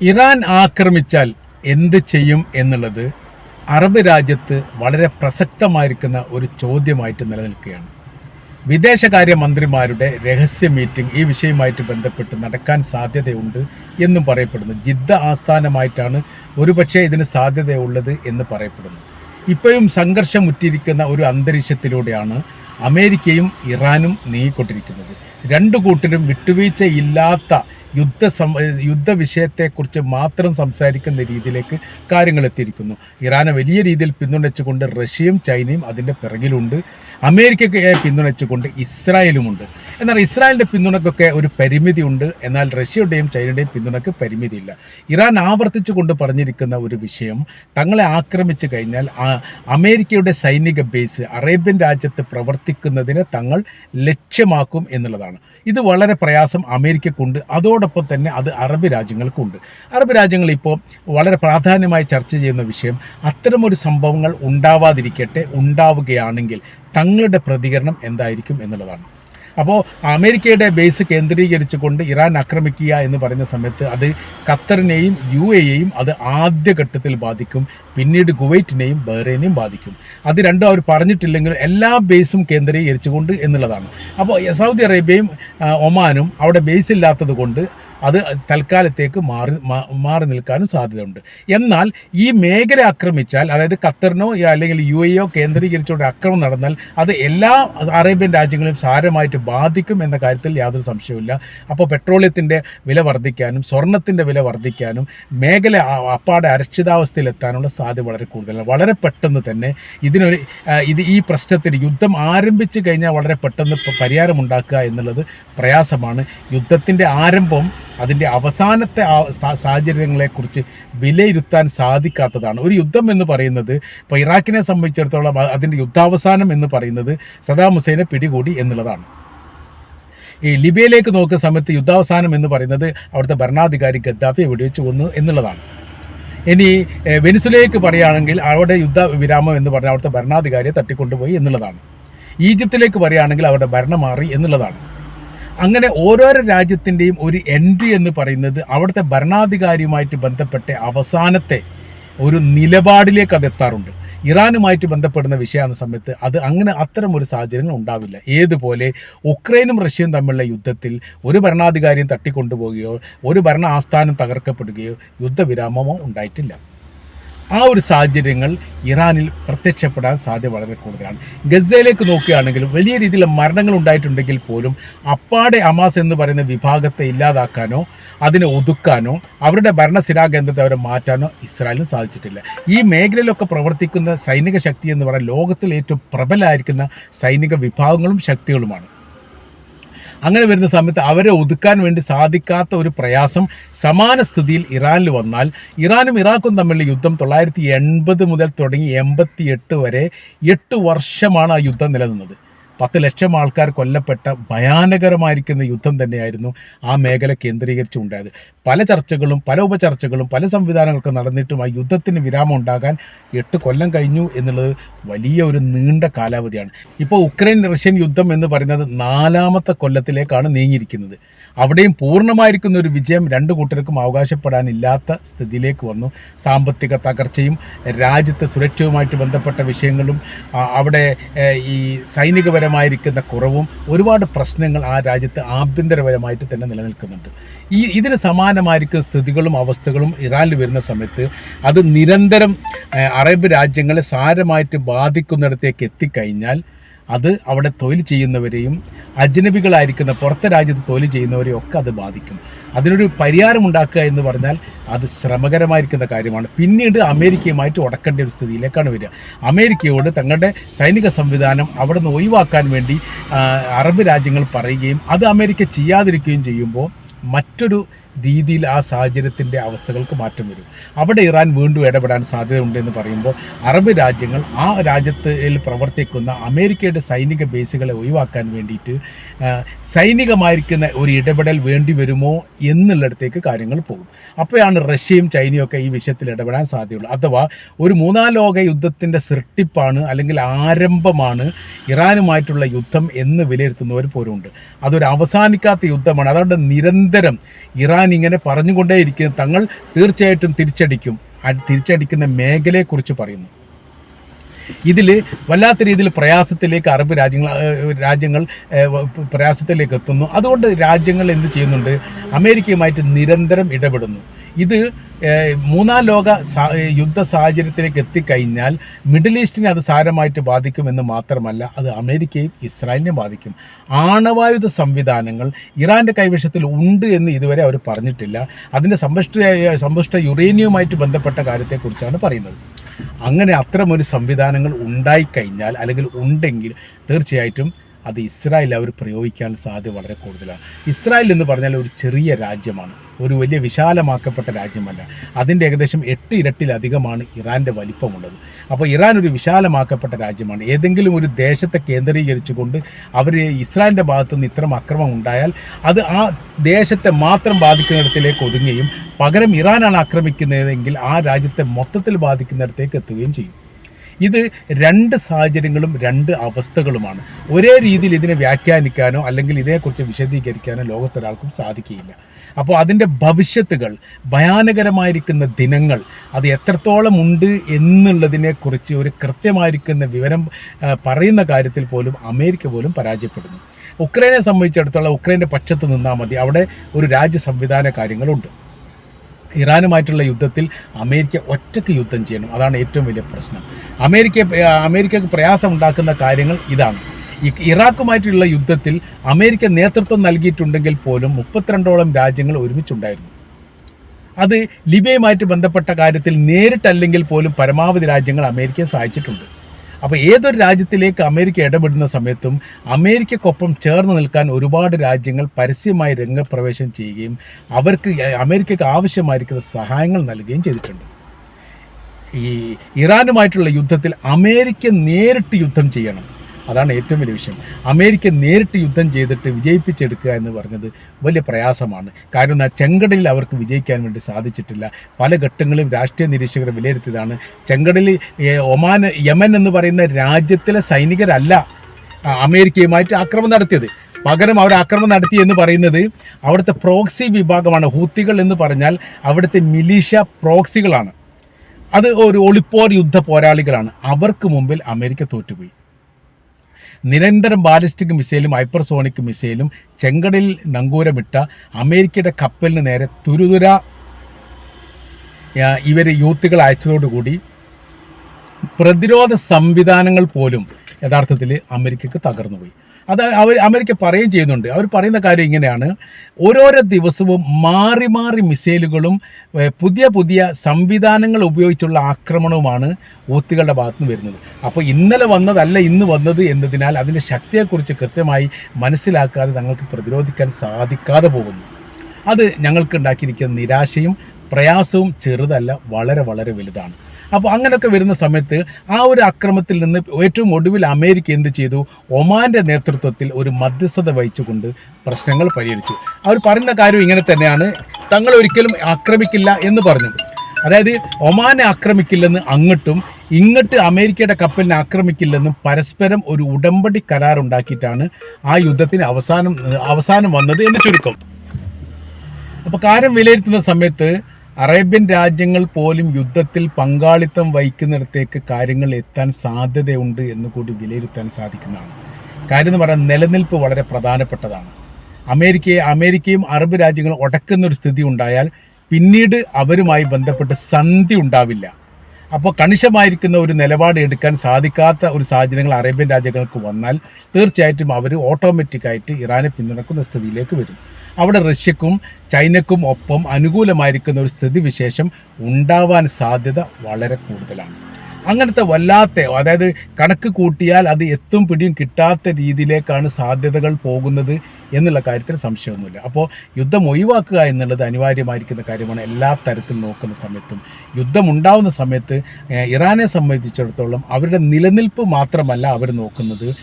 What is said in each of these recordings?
Iran ആക്രമിച്ചാൽ എന്ത് ചെയ്യും എന്നുള്ളത് അറബ് രാജ്യത്ത് വളരെ പ്രസക്തമായിരിക്കുന്ന ഒരു ചോദ്യമായിട്ട് നിലനിൽക്കുകയാണ്. വിദേശകാര്യ മന്ത്രിമാരുടെ രഹസ്യ മീറ്റിംഗ് ഈ വിഷയവുമായിട്ട് ബന്ധപ്പെട്ട് നടക്കാൻ സാധ്യതയുണ്ട് എന്നും പറയപ്പെടുന്നു. ജിദ്ദ ആസ്ഥാനമായിട്ടാണ് ഒരുപക്ഷെ ഇതിന് സാധ്യതയുള്ളത് എന്ന് പറയപ്പെടുന്നു. ഇപ്പോഴും സംഘർഷം ഉറ്റിരിക്കുന്ന ഒരു അന്തരീക്ഷത്തിലൂടെയാണ് അമേരിക്കയും ഇറാനും നീങ്ങിക്കൊണ്ടിരിക്കുന്നത്. രണ്ടു കൂട്ടരും വിട്ടുവീഴ്ചയില്ലാത്ത യുദ്ധ സം യുദ്ധ വിഷയത്തെക്കുറിച്ച് മാത്രം സംസാരിക്കുന്ന രീതിയിലേക്ക് കാര്യങ്ങൾ എത്തിയിരിക്കുന്നു. ഇറാനെ വലിയ രീതിയിൽ പിന്തുണച്ചുകൊണ്ട് റഷ്യയും ചൈനയും അതിന്റെ പിറകിലുണ്ട്. അമേരിക്കയെ പിന്തുണച്ചുകൊണ്ട് ഇസ്രായേലുമുണ്ട്. എന്നാൽ ഇസ്രായേലിന്റെ പിന്തുണക്കൊക്കെ ഒരു പരിമിതി ഉണ്ട് എന്നാൽ റഷ്യയുടെയും ചൈനയുടെയും പിന്തുണക്ക് പരിമിതിയില്ല. ഇറാൻ ആവർത്തിച്ചു കൊണ്ട് പറഞ്ഞിരിക്കുന്ന ഒരു വിഷയം തങ്ങളെ ആക്രമിച്ചു കഴിഞ്ഞാൽ അമേരിക്കയുടെ സൈനിക ബേസ് അറേബ്യൻ രാജ്യത്ത് പ്രവർത്തിക്കുന്നതിനെ തങ്ങൾ ലക്ഷ്യമാക്കും എന്നുള്ളതാണ്. ഇത് വളരെ പ്രയാസം അമേരിക്കക്കുണ്ട്. അതോടൊപ്പം തന്നെ അത് അറബ് രാജ്യങ്ങൾക്കുണ്ട്. അറബ് രാജ്യങ്ങൾ ഇപ്പോൾ വളരെ പ്രാധാന്യമായി ചർച്ച ചെയ്യുന്ന വിഷയം അത്തരമൊരു സംഭവങ്ങൾ ഉണ്ടാവാതിരിക്കട്ടെ ഉണ്ടാവുകയാണെങ്കിൽ തങ്ങളുടെ പ്രതികരണം എന്തായിരിക്കും എന്നുള്ളതാണ്. അപ്പോൾ അമേരിക്കയുടെ ബേസ് കേന്ദ്രീകരിച്ചുകൊണ്ട് ഇറാൻ ആക്രമിക്കുക എന്ന് പറയുന്ന സമയത്ത് അത് ഖത്തറിനെയും യു എയെയും അത് ആദ്യഘട്ടത്തിൽ ബാധിക്കും. പിന്നീട് കുവൈറ്റിനെയും ബഹ്റൈനെയും ബാധിക്കും. അത് രണ്ടും അവർ പറഞ്ഞിട്ടില്ലെങ്കിൽ എല്ലാ ബേസും കേന്ദ്രീകരിച്ചുകൊണ്ട് എന്നുള്ളതാണ്. അപ്പോൾ സൗദി അറേബ്യയും ഒമാനും അവിടെ ബേസ് ഇല്ലാത്തത് കൊണ്ട് അത് തൽക്കാലത്തേക്ക് മാറി മാറി നിൽക്കാനും സാധ്യതയുണ്ട്. എന്നാൽ ഈ മേഖല ആക്രമിച്ചാൽ അതായത് ഖത്തറിനോ അല്ലെങ്കിൽ യു എയോ കേന്ദ്രീകരിച്ചുകൊണ്ട് ആക്രമണം നടന്നാൽ അത് എല്ലാ അറേബ്യൻ രാജ്യങ്ങളെയും സാരമായിട്ട് ബാധിക്കും എന്ന കാര്യത്തിൽ യാതൊരു സംശയവുമില്ല. അപ്പോൾ പെട്രോളിയത്തിന്റെ വില വർദ്ധിക്കാനും സ്വർണത്തിന്റെ വില വർദ്ധിക്കാനും മേഖല അപ്പാടെ അരക്ഷിതാവസ്ഥയിലെത്താനുള്ള സാധ്യത വളരെ കൂടുതലാണ്. വളരെ പെട്ടെന്ന് തന്നെ ഇതിനൊരു ഇത് ഈ പ്രശ്നത്തിന് യുദ്ധം ആരംഭിച്ചു കഴിഞ്ഞാൽ വളരെ പെട്ടെന്ന് പരിഹാരമുണ്ടാക്കുക എന്നുള്ളത് പ്രയാസമാണ്. യുദ്ധത്തിന്റെ ആരംഭം അതിന്റെ അവസാനത്തെ സാഹചര്യങ്ങളെക്കുറിച്ച് വിലയിരുത്താൻ സാധിക്കാത്തതാണ്. ഒരു യുദ്ധം എന്ന് പറയുന്നത് ഇപ്പോൾ ഇറാഖിനെ സംബന്ധിച്ചിടത്തോളം അതിന്റെ യുദ്ധാവസാനം എന്ന് പറയുന്നത് സദാം ഹുസൈനെ പിടികൂടി എന്നുള്ളതാണ്. ഈ ലിബിയയിലേക്ക് നോക്കുന്ന സമയത്ത് യുദ്ധാവസാനം എന്ന് പറയുന്നത് അവിടുത്തെ ഭരണാധികാരി ഗദ്ദാഫിയെ വെടിവെച്ച് കൊന്നു എന്നുള്ളതാണ്. ഇനി വെനിസുലയിലേക്ക് പറയുകയാണെങ്കിൽ അവിടെ യുദ്ധ വിരാമം എന്ന് പറഞ്ഞാൽ അവിടുത്തെ ഭരണാധികാരിയെ തട്ടിക്കൊണ്ടുപോയി എന്നുള്ളതാണ്. ഈജിപ്തിലേക്ക് പറയുകയാണെങ്കിൽ അവരുടെ ഭരണം മാറി എന്നുള്ളതാണ്. അങ്ങനെ ഓരോരോ രാജ്യത്തിന്റെയും ഒരു എൻട്രി എന്ന് പറയുന്നത് അവിടുത്തെ ഭരണാധികാരിയുമായിട്ട് ബന്ധപ്പെട്ട അവസാനത്തെ ഒരു നിലപാടിലേക്ക് അത് എത്താറുണ്ട്. ഇറാനുമായിട്ട് ബന്ധപ്പെടുന്ന വിഷയമാകുന്ന സമയത്ത് അത് അങ്ങനെ അത്തരം ഒരു സാഹചര്യങ്ങൾ ഉണ്ടാവില്ല. ഏതുപോലെ ഉക്രൈനും റഷ്യയും തമ്മിലുള്ള യുദ്ധത്തിൽ ഒരു ഭരണാധികാരിയും തട്ടിക്കൊണ്ടുപോവുകയോ ഒരു ഭരണ ആസ്ഥാനം തകർക്കപ്പെടുകയോ യുദ്ധവിരാമമോ ഉണ്ടായിട്ടില്ല. ആ ഒരു സാഹചര്യങ്ങൾ ഇറാനിൽ പ്രത്യക്ഷപ്പെടാൻ സാധ്യത വളരെ കൂടുതലാണ്. ഗസയിലേക്ക് നോക്കുകയാണെങ്കിൽ വലിയ രീതിയിൽ മരണങ്ങൾ ഉണ്ടായിട്ടുണ്ടെങ്കിൽ പോലും അപ്പാടെ അമാസ് എന്ന് പറയുന്ന വിഭാഗത്തെ ഇല്ലാതാക്കാനോ അതിനെ ഒതുക്കാനോ അവരുടെ ഭരണസിരാ കേന്ദ്രത്തെ അവരെ മാറ്റാനോ ഇസ്രായേലിന് സാധിച്ചിട്ടില്ല. ഈ മേഖലയിലൊക്കെ പ്രവർത്തിക്കുന്ന സൈനിക ശക്തി എന്ന് പറയുന്നത് ലോകത്തിൽ ഏറ്റവും പ്രബലമായിരിക്കുന്ന സൈനിക വിഭാഗങ്ങളും ശക്തികളുമാണ്. അങ്ങനെ വരുന്ന സമയത്ത് അവരെ ഒതുക്കാൻ വേണ്ടി സാധിക്കാത്ത ഒരു പ്രയാസം സമാന സ്ഥിതിയിൽ ഇറാനിൽ വന്നാൽ ഇറാനും ഇറാഖും തമ്മിലുള്ള യുദ്ധം തൊള്ളായിരത്തി എൺപത് മുതൽ തുടങ്ങി എൺപത്തി എട്ട് വരെ എട്ട് വർഷമാണ് ആ യുദ്ധം നിലനിന്നത്. പത്ത് ലക്ഷം ആൾക്കാർ കൊല്ലപ്പെട്ട ഭയാനകരമായിരിക്കുന്ന യുദ്ധം തന്നെയായിരുന്നു ആ മേഖല കേന്ദ്രീകരിച്ച് ഉണ്ടായത് പല ചർച്ചകളും പല ഉപചർച്ചകളും പല സംവിധാനങ്ങളൊക്കെ നടന്നിട്ടും ആ യുദ്ധത്തിന് വിരാമം ഉണ്ടാകാൻ എട്ട് കൊല്ലം കഴിഞ്ഞു എന്നുള്ളത് വലിയ ഒരു നീണ്ട കാലാവധിയാണ്. ഇപ്പോൾ ഉക്രൈൻ റഷ്യൻ യുദ്ധം എന്ന് പറയുന്നത് നാലാമത്തെ കൊല്ലത്തിലേക്കാണ് നീങ്ങിയിരിക്കുന്നത്. അവിടെയും പൂർണമായിരിക്കുന്ന ഒരു വിജയം രണ്ട് കൂട്ടർക്കും അവകാശപ്പെടാനില്ലാത്ത സ്ഥിതിയിലേക്ക് വന്നു. സാമ്പത്തിക തകർച്ചയും രാജ്യത്തെ സുരക്ഷയുമായിട്ട് ബന്ധപ്പെട്ട വിഷയങ്ങളും അവിടെ ഈ സൈനികപരമായിരിക്കുന്ന കുറവും ഒരുപാട് പ്രശ്നങ്ങൾ ആ രാജ്യത്ത് ആഭ്യന്തരപരമായിട്ട് തന്നെ നിലനിൽക്കുന്നുണ്ട്. ഈ ഇതിന് സമാനമായിരിക്കുന്ന സ്ഥിതികളും അവസ്ഥകളും ഇറാനിൽ വരുന്ന സമയത്ത് അത് നിരന്തരം അറബ് രാജ്യങ്ങളെ സാരമായിട്ട് ബാധിക്കുന്നിടത്തേക്ക് എത്തിക്കഴിഞ്ഞാൽ അത് അവിടെ തൊഴിൽ ചെയ്യുന്നവരെയും അജ്നബികളായിരിക്കുന്ന പുറത്തെ രാജ്യത്ത് തൊഴിൽ ചെയ്യുന്നവരെയും ഒക്കെ അത് ബാധിക്കും. അതിനൊരു പരിഹാരം ഉണ്ടാക്കുക എന്ന് പറഞ്ഞാൽ അത് ശ്രമകരമായിരിക്കുന്ന കാര്യമാണ്. പിന്നീട് അമേരിക്കയുമായിട്ട് ഉടക്കേണ്ട ഒരു സ്ഥിതിയിലേക്കാണ് വരിക. അമേരിക്കയോട് തങ്ങളുടെ സൈനിക സംവിധാനം അവിടെ നിന്ന് ഒഴിവാക്കാൻ വേണ്ടി അറബ് രാജ്യങ്ങൾ പറയുകയും അത് അമേരിക്ക ചെയ്യാതിരിക്കുകയും ചെയ്യുമ്പോൾ മറ്റൊരു രീതിയിൽ ആ സാഹചര്യത്തിന്റെ അവസ്ഥകൾക്ക് മാറ്റം വരും. അവിടെ ഇറാൻ വീണ്ടും ഇടപെടാൻ സാധ്യതയുണ്ട് എന്ന് പറയുമ്പോൾ അറബ് രാജ്യങ്ങൾ ആ രാജ്യത്തിൽ പ്രവർത്തിക്കുന്ന അമേരിക്കയുടെ സൈനിക ബേസുകളെ ഒഴിവാക്കാൻ വേണ്ടിയിട്ട് സൈനികമായിരിക്കുന്ന ഒരു ഇടപെടൽ വേണ്ടി വരുമോ എന്നുള്ളിടത്തേക്ക് കാര്യങ്ങൾ പോകും. അപ്പോഴാണ് റഷ്യയും ചൈനയും ഒക്കെ ഈ വിഷയത്തിൽ ഇടപെടാൻ സാധ്യതയുള്ളൂ. അഥവാ ഒരു മൂന്നാം ലോക യുദ്ധത്തിന്റെ സൃഷ്ടിപ്പാണ് അല്ലെങ്കിൽ ആരംഭമാണ് ഇറാനുമായിട്ടുള്ള യുദ്ധം എന്ന് വിലയിരുത്തുന്നവർ പോലുമുണ്ട് അതൊരു അവസാനിക്കാത്ത യുദ്ധമാണ്. അതുകൊണ്ട് നിരന്തരം ഇറാൻ ഇറാൻ ഇങ്ങനെ പറഞ്ഞുകൊണ്ടേയിരിക്കുന്നു. തങ്ങൾ തീർച്ചയായിട്ടും തിരിച്ചടിക്കും. തിരിച്ചടിക്കുന്ന മേഖലയെക്കുറിച്ച് പറയുന്നു. ഇതിൽ വല്ലാത്ത രീതിയിൽ പ്രയാസത്തിലേക്ക് അറബ് രാജ്യങ്ങൾ രാജ്യങ്ങൾ പ്രയാസത്തിലേക്ക് എത്തുന്നു. അതുകൊണ്ട് രാജ്യങ്ങൾ എന്ത് ചെയ്യുന്നുണ്ട്? അമേരിക്കയുമായിട്ട് നിരന്തരം ഇടപെടുന്നു. ഇത് മൂന്നാം ലോക യുദ്ധ സാഹചര്യത്തിലേക്ക് എത്തിക്കഴിഞ്ഞാൽ മിഡിൽ ഈസ്റ്റിനെ അത് സാരമായിട്ട് ബാധിക്കുമെന്ന് മാത്രമല്ല അത് അമേരിക്കയും ഇസ്രായേലിനെ ബാധിക്കും. ആണവായുധ സംവിധാനങ്ങൾ ഇറാന്റെ കൈവശത്തിൽ ഉണ്ട് എന്ന് ഇതുവരെ അവർ പറഞ്ഞിട്ടില്ല. അതിന്റെ സമ്പുഷ്ട സമ്പുഷ്ട യുറേനിയവുമായിട്ട് ബന്ധപ്പെട്ട കാര്യത്തെക്കുറിച്ചാണ് പറയുന്നത്. അങ്ങനെ അത്തരമൊരു സംവിധാനങ്ങൾ ഉണ്ടായിക്കഴിഞ്ഞാൽ അല്ലെങ്കിൽ ഉണ്ടെങ്കിൽ തീർച്ചയായിട്ടും അത് ഇസ്രായേൽ അവർ പ്രയോഗിക്കാൻ സാധ്യത വളരെ കൂടുതലാണ്. ഇസ്രായേൽ എന്ന് പറഞ്ഞാൽ ഒരു ചെറിയ രാജ്യമാണ്. ഒരു വലിയ വിശാലമാക്കപ്പെട്ട രാജ്യമല്ല. അതിന്റെ ഏകദേശം എട്ട് ഇരട്ടിലധികമാണ് ഇറാന്റെ വലിപ്പമുള്ളത്. അപ്പോൾ ഇറാൻ ഒരു വിശാലമാക്കപ്പെട്ട രാജ്യമാണ്. ഏതെങ്കിലും ഒരു ദേശത്തെ കേന്ദ്രീകരിച്ചുകൊണ്ട് അവർ ഇസ്രായേലിന്റെ ഭാഗത്തുനിന്ന് ഇത്തരം അക്രമം ഉണ്ടായാൽ അത് ആ ദേശത്തെ മാത്രം ബാധിക്കുന്നിടത്തിലേക്ക് ഒതുങ്ങുകയും പകരം ഇറാനാണ് ആക്രമിക്കുന്നതെങ്കിൽ ആ രാജ്യത്തെ മൊത്തത്തിൽ ബാധിക്കുന്നിടത്തേക്ക് എത്തുകയും ചെയ്യും. ഇത് രണ്ട് സാഹചര്യങ്ങളും രണ്ട് അവസ്ഥകളുമാണ്. ഒരേ രീതിയിൽ ഇതിനെ വ്യാഖ്യാനിക്കാനോ അല്ലെങ്കിൽ ഇതേക്കുറിച്ച് വിശദീകരിക്കാനോ ലോകത്തൊരാൾക്കും സാധിക്കുകയില്ല. അപ്പോൾ അതിന്റെ ഭവിഷ്യത്തുകൾ ഭയാനകരമായിരിക്കുന്ന ദിനങ്ങൾ അത് എത്രത്തോളം ഉണ്ട് എന്നുള്ളതിനെക്കുറിച്ച് ഒരു കൃത്യമായിരിക്കുന്ന വിവരം പറയുന്ന കാര്യത്തിൽ പോലും അമേരിക്ക പോലും പരാജയപ്പെടുന്നു. ഉക്രൈനെ സംബന്ധിച്ചിടത്തോളം ഉക്രൈന്റെ പക്ഷത്ത് നിന്നാൽ മതി. അവിടെ ഒരു രാജ്യ സംവിധാന കാര്യങ്ങളുണ്ട്. ഇറാനുമായിട്ടുള്ള യുദ്ധത്തിൽ അമേരിക്ക ഒറ്റയ്ക്ക് യുദ്ധം ചെയ്യണം. അതാണ് ഏറ്റവും വലിയ പ്രശ്നം. അമേരിക്ക അമേരിക്കക്ക് പ്രയാസമുണ്ടാക്കുന്ന കാര്യങ്ങൾ ഇതാണ്. ഈ ഇറാഖുമായിട്ടുള്ള യുദ്ധത്തിൽ അമേരിക്ക നേതൃത്വം നൽകിയിട്ടുണ്ടെങ്കിൽ പോലും മുപ്പത്തിരണ്ടോളം രാജ്യങ്ങൾ ഒരുമിച്ചുണ്ടായിരുന്നു. അത് ലിബിയയുമായിട്ട് ബന്ധപ്പെട്ട കാര്യത്തിൽ നേരിട്ടല്ലെങ്കിൽ പോലും പരമാവധി രാജ്യങ്ങൾ അമേരിക്കയെ സഹായിച്ചിട്ടുണ്ട്. അപ്പോൾ ഏതൊരു രാജ്യത്തിലേക്ക് അമേരിക്ക ഇടപെടുന്ന സമയത്തും അമേരിക്കക്കൊപ്പം ചേർന്ന് നിൽക്കാൻ ഒരുപാട് രാജ്യങ്ങൾ പരസ്യമായി രംഗപ്രവേശം ചെയ്യുകയും അവർക്ക് അമേരിക്കയ്ക്ക് ആവശ്യമായിരിക്കുന്ന സഹായങ്ങൾ നൽകുകയും ചെയ്തിട്ടുണ്ട്. ഈ ഇറാനുമായിട്ടുള്ള യുദ്ധത്തിൽ അമേരിക്ക നേരിട്ട് യുദ്ധം ചെയ്യണം. അതാണ് ഏറ്റവും വലിയ വിഷയം. അമേരിക്ക നേരിട്ട് യുദ്ധം ചെയ്തിട്ട് വിജയിപ്പിച്ചെടുക്കുക എന്ന് പറഞ്ഞത് വലിയ പ്രയാസമാണ്. കാരണം ആ ചെങ്കടലിൽ അവർക്ക് വിജയിക്കാൻ വേണ്ടി സാധിച്ചിട്ടില്ല. പല ഘട്ടങ്ങളും രാഷ്ട്രീയ നിരീക്ഷകർ വിലയിരുത്തിയതാണ്. ചെങ്കടലിൽ ഒമാൻ യമൻ എന്ന് പറയുന്ന രാജ്യത്തിലെ സൈനികരല്ല അമേരിക്കയുമായിട്ട് ആക്രമണം നടത്തിയത്. പകരം അവർ ആക്രമണം നടത്തി എന്ന് പറയുന്നത് അവിടുത്തെ പ്രോക്സി വിഭാഗമാണ്. ഹൂത്തികൾ എന്ന് പറഞ്ഞാൽ അവിടുത്തെ മിലീഷ പ്രോക്സികളാണ്. അത് ഒരു ഒളിപ്പോർ യുദ്ധ പോരാളികളാണ്. അവർക്ക് മുമ്പിൽ അമേരിക്ക തോറ്റുപോയി. നിരന്തരം ബാലിസ്റ്റിക് മിസൈലും ഹൈപ്പർസോണിക് മിസൈലും ചെങ്കടലിൽ നങ്കൂരമിട്ട അമേരിക്കയുടെ കപ്പലിന് നേരെ തുരുതുര ഇവർ യൂത്തുകൾ അയച്ചതോടുകൂടി പ്രതിരോധ സംവിധാനങ്ങൾ പോലും യഥാർത്ഥത്തിൽ അമേരിക്കക്ക് തകർന്നുപോയി. അത് അവർ അമേരിക്ക പറയുകയും ചെയ്യുന്നുണ്ട്. അവർ പറയുന്ന കാര്യം ഇങ്ങനെയാണ്. ഓരോരോ ദിവസവും മാറി മാറി മിസൈലുകളും പുതിയ പുതിയ സംവിധാനങ്ങൾ ഉപയോഗിച്ചുള്ള ആക്രമണവുമാണ് ഊത്തികളുടെ ഭാഗത്ത് നിന്ന് വരുന്നത്. അപ്പോൾ ഇന്നലെ വന്നതല്ല ഇന്ന് വന്നത് എന്നതിനാൽ അതിന്റെ ശക്തിയെക്കുറിച്ച് കൃത്യമായി മനസ്സിലാക്കാതെ ഞങ്ങൾക്ക് പ്രതിരോധിക്കാൻ സാധിക്കാതെ പോകുന്നു. അത് ഞങ്ങൾക്ക് ഉണ്ടാക്കിയിരിക്കുന്ന നിരാശയും പ്രയാസവും ചെറുതല്ല വളരെ വളരെ വലുതാണ്. അപ്പോൾ അങ്ങനെയൊക്കെ വരുന്ന സമയത്ത് ആ ഒരു അക്രമത്തിൽ നിന്ന് ഏറ്റവും ഒടുവിൽ അമേരിക്ക എന്ത് ചെയ്തു? ഒമാന്റെ നേതൃത്വത്തിൽ ഒരു മധ്യസ്ഥത വഹിച്ചുകൊണ്ട് പ്രശ്നങ്ങൾ പരിഹരിച്ചു. അവർ പറയുന്ന കാര്യം ഇങ്ങനെ തന്നെയാണ്. തങ്ങൾ ഒരിക്കലും ആക്രമിക്കില്ല എന്ന് പറഞ്ഞു. അതായത് ഒമാനെ ആക്രമിക്കില്ലെന്ന് അങ്ങോട്ടും ഇങ്ങോട്ട് അമേരിക്കയുടെ കപ്പലിനെ ആക്രമിക്കില്ലെന്നും പരസ്പരം ഒരു ഉടമ്പടി കരാറുണ്ടാക്കിയിട്ടാണ് ആ യുദ്ധത്തിന് അവസാനം അവസാനം വന്നത് എന്ന് ചുരുക്കം. അപ്പോൾ കാര്യം വിലയിരുത്തുന്ന സമയത്ത് അറേബ്യൻ രാജ്യങ്ങൾ പോലും യുദ്ധത്തിൽ പങ്കാളിത്തം വഹിക്കുന്നിടത്തേക്ക് കാര്യങ്ങൾ എത്താൻ സാധ്യതയുണ്ട് എന്ന് കൂടി വിലയിരുത്താൻ സാധിക്കുന്നതാണ്. കാര്യം എന്ന് പറയാൻ നിലനിൽപ്പ് വളരെ പ്രധാനപ്പെട്ടതാണ്. അമേരിക്കയെ അമേരിക്കയും അറബ് രാജ്യങ്ങളും ഉടക്കുന്ന ഒരു സ്ഥിതി ഉണ്ടായാൽ പിന്നീട് അവരുമായി ബന്ധപ്പെട്ട് സന്ധി ഉണ്ടാവില്ല. അപ്പോൾ കണിശമായിരിക്കുന്ന ഒരു നിലപാട് എടുക്കാൻ സാധിക്കാത്ത ഒരു സാഹചര്യങ്ങൾ അറേബ്യൻ രാജ്യങ്ങൾക്ക് വന്നാൽ തീർച്ചയായിട്ടും അവർ ഓട്ടോമാറ്റിക്കായിട്ട് ഇറാനെ പിന്തുണക്കുന്ന സ്ഥിതിയിലേക്ക് വരും. അവിടെ റഷ്യക്കും ചൈനക്കും ഒപ്പം അനുകൂലമായിരിക്കുന്ന ഒരു സ്ഥിതിവിശേഷം ഉണ്ടാവാൻ സാധ്യത വളരെ കൂടുതലാണ്. അങ്ങനത്തെ വല്ലാത്ത അതായത് കണക്ക് കൂട്ടിയാൽ അത് എത്തും പിടിയും കിട്ടാത്ത രീതിയിലേക്കാണ് സാധ്യതകൾ പോകുന്നത് എന്നുള്ള കാര്യത്തിൽ സംശയമൊന്നുമില്ല. അപ്പോൾ യുദ്ധം ഒഴിവാക്കുക എന്നുള്ളത് അനിവാര്യമായിരിക്കുന്ന കാര്യമാണ് എല്ലാ തരത്തിലും നോക്കുന്ന സമയത്തും. യുദ്ധമുണ്ടാവുന്ന സമയത്ത് ഇറാനെ സംബന്ധിച്ചിടത്തോളം അവരുടെ നിലനിൽപ്പ് മാത്രമല്ല അവർ നോക്കുന്നത്.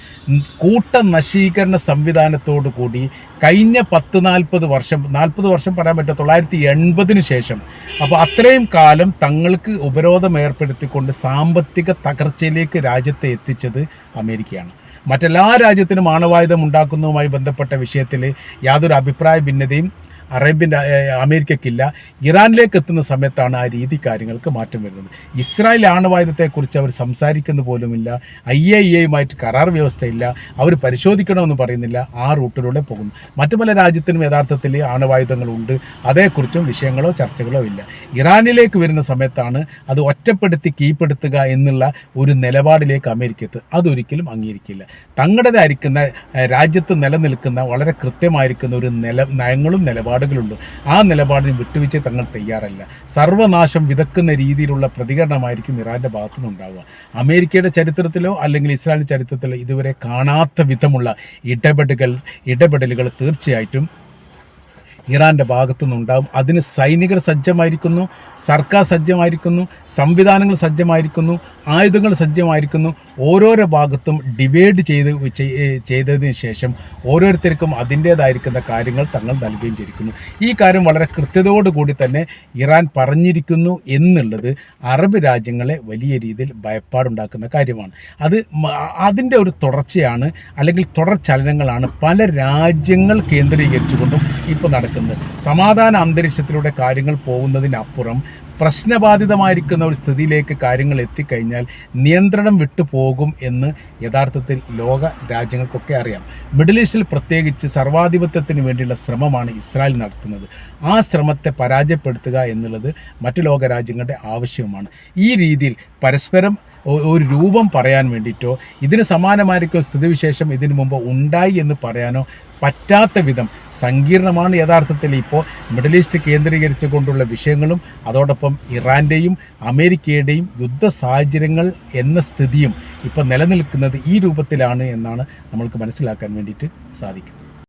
കൂട്ട നശീകരണ സംവിധാനത്തോടു കൂടി കഴിഞ്ഞ പത്ത് നാൽപ്പത് വർഷം നാൽപ്പത് വർഷം പറയാൻ പറ്റും തൊള്ളായിരത്തി എൺപതിന് ശേഷം. അപ്പോൾ അത്രയും കാലം തങ്ങൾക്ക് ഉപരോധം ഏർപ്പെടുത്തിക്കൊണ്ട് സാമ്പത്തിക തകർച്ചയിലേക്ക് രാജ്യത്തെ എത്തിച്ചത് അമേരിക്കയാണ്. മറ്റെല്ലാ രാജ്യത്തിനും ആണവായുധം ഉണ്ടാക്കുന്നതുമായി ബന്ധപ്പെട്ട വിഷയത്തിൽ യാതൊരു അഭിപ്രായ ഭിന്നതയും അറേബ്യൻ അമേരിക്കയ്ക്കില്ല. ഇറാനിലേക്ക് എത്തുന്ന സമയത്താണ് ആ രീതി കാര്യങ്ങൾക്ക് മാറ്റം വരുന്നത്. ഇസ്രായേൽ ആണവായുധത്തെക്കുറിച്ച് അവർ സംസാരിക്കുന്ന പോലുമില്ല. ഐ എ ഇ എയുമായിട്ട് കരാർ വ്യവസ്ഥയില്ല. അവർ പരിശോധിക്കണമെന്ന് പറയുന്നില്ല. ആ റൂട്ടിലൂടെ പോകുന്നു. മറ്റു പല രാജ്യത്തിനും യഥാർത്ഥത്തിൽ ആണവായുധങ്ങളുണ്ട്. അതേക്കുറിച്ചും വിഷയങ്ങളോ ചർച്ചകളോ ഇല്ല. ഇറാനിലേക്ക് വരുന്ന സമയത്താണ് അത് ഒറ്റപ്പെടുത്തി കീഴ്പ്പെടുത്തുക എന്നുള്ള ഒരു നിലപാടിലേക്ക് അമേരിക്ക എത്തുക അതൊരിക്കലും അംഗീകരിക്കില്ല. തങ്ങളുടേതായിരിക്കുന്ന രാജ്യത്ത് നിലനിൽക്കുന്ന വളരെ കൃത്യമായിരിക്കുന്ന ഒരു നില നയങ്ങളും നിലപാടുകളുണ്ട്. ആ നിലപാടിന് വിട്ടുവീഴ്ച തങ്ങൾ തയ്യാറല്ല. സർവനാശം വിതക്കുന്ന രീതിയിലുള്ള പ്രതികരണമായിരിക്കും ഇറാന്റെ ഭാഗത്തു നിന്നുണ്ടാവുക അമേരിക്കയുടെ ചരിത്രത്തിലോ അല്ലെങ്കിൽ ഇസ്രായേൽ ചരിത്രത്തിലോ ഇതുവരെ കാണാത്ത വിധമുള്ള ഇടപെടലുകൾ ഇടപെടലുകൾ തീർച്ചയായിട്ടും ഇറാന്റെ ഭാഗത്തു നിന്നുണ്ടാവും അതിന് സൈനികർ സജ്ജമായിരിക്കുന്നു സർക്കാർ സജ്ജമായിരിക്കുന്നു സംവിധാനങ്ങൾ സജ്ജമായിരിക്കുന്നു ആയുധങ്ങൾ സജ്ജമായിരിക്കുന്നു. ഓരോരോ ഭാഗത്തും ഡിവൈഡ് ചെയ്ത് ചെയ്- ചെയ്തതിന് ശേഷം ഓരോരുത്തർക്കും അതിന്റേതായിരിക്കുന്ന കാര്യങ്ങൾ തങ്ങൾ നൽകുകയും ചെയ്തിരിക്കുന്നു. ഈ കാര്യം വളരെ കൃത്യതയോടുകൂടി തന്നെ ഇറാൻ പറഞ്ഞിരിക്കുന്നു എന്നുള്ളത് അറബ് രാജ്യങ്ങളെ വലിയ രീതിയിൽ ഭയപ്പാടുണ്ടാക്കുന്ന കാര്യമാണ്. അത് അതിന്റെ ഒരു തുടർച്ചയാണ് അല്ലെങ്കിൽ തുടർ ചലനങ്ങളാണ് പല രാജ്യങ്ങൾ കേന്ദ്രീകരിച്ചുകൊണ്ടും ഇപ്പോൾ നടക്കുന്നത്. സമാധാന അന്തരീക്ഷത്തിലൂടെ കാര്യങ്ങൾ പോകുന്നതിനപ്പുറം പ്രശ്നബാധിതമായിരിക്കുന്ന ഒരു സ്ഥിതിയിലേക്ക് കാര്യങ്ങൾ എത്തിക്കഴിഞ്ഞാൽ നിയന്ത്രണം വിട്ടു പോകും എന്ന് യഥാർത്ഥത്തിൽ ലോക രാജ്യങ്ങൾക്കൊക്കെ അറിയാം. മിഡിൽ ഈസ്റ്റിൽ പ്രത്യേകിച്ച് സർവാധിപത്യത്തിന് വേണ്ടിയുള്ള ശ്രമമാണ് ഇസ്രായേൽ നടത്തുന്നത്. ആ ശ്രമത്തെ പരാജയപ്പെടുത്തുക എന്നുള്ളത് മറ്റു ലോക രാജ്യങ്ങളുടെ ആവശ്യവുമാണ്. ഈ രീതിയിൽ പരസ്പരം ഒരു രൂപം പറയാൻ വേണ്ടിയിട്ടോ ഇതിന് സമാനമായിരിക്കോ സ്ഥിതിവിശേഷം ഇതിനു മുമ്പ് ഉണ്ടായി എന്ന് പറയാനോ പറ്റാത്ത വിധം സങ്കീർണമാണ് യഥാർത്ഥത്തിൽ ഇപ്പോൾ മിഡിൽ ഈസ്റ്റ് കേന്ദ്രീകരിച്ചു കൊണ്ടുള്ള വിഷയങ്ങളും അതോടൊപ്പം ഇറാന്റെയും അമേരിക്കയുടെയും യുദ്ധ സാഹചര്യങ്ങൾ എന്ന സ്ഥിതിയും ഇപ്പോൾ നിലനിൽക്കുന്നത് ഈ രൂപത്തിലാണ് എന്നാണ് നമ്മൾക്ക് മനസ്സിലാക്കാൻ വേണ്ടിയിട്ട് സാധിക്കുന്നത്.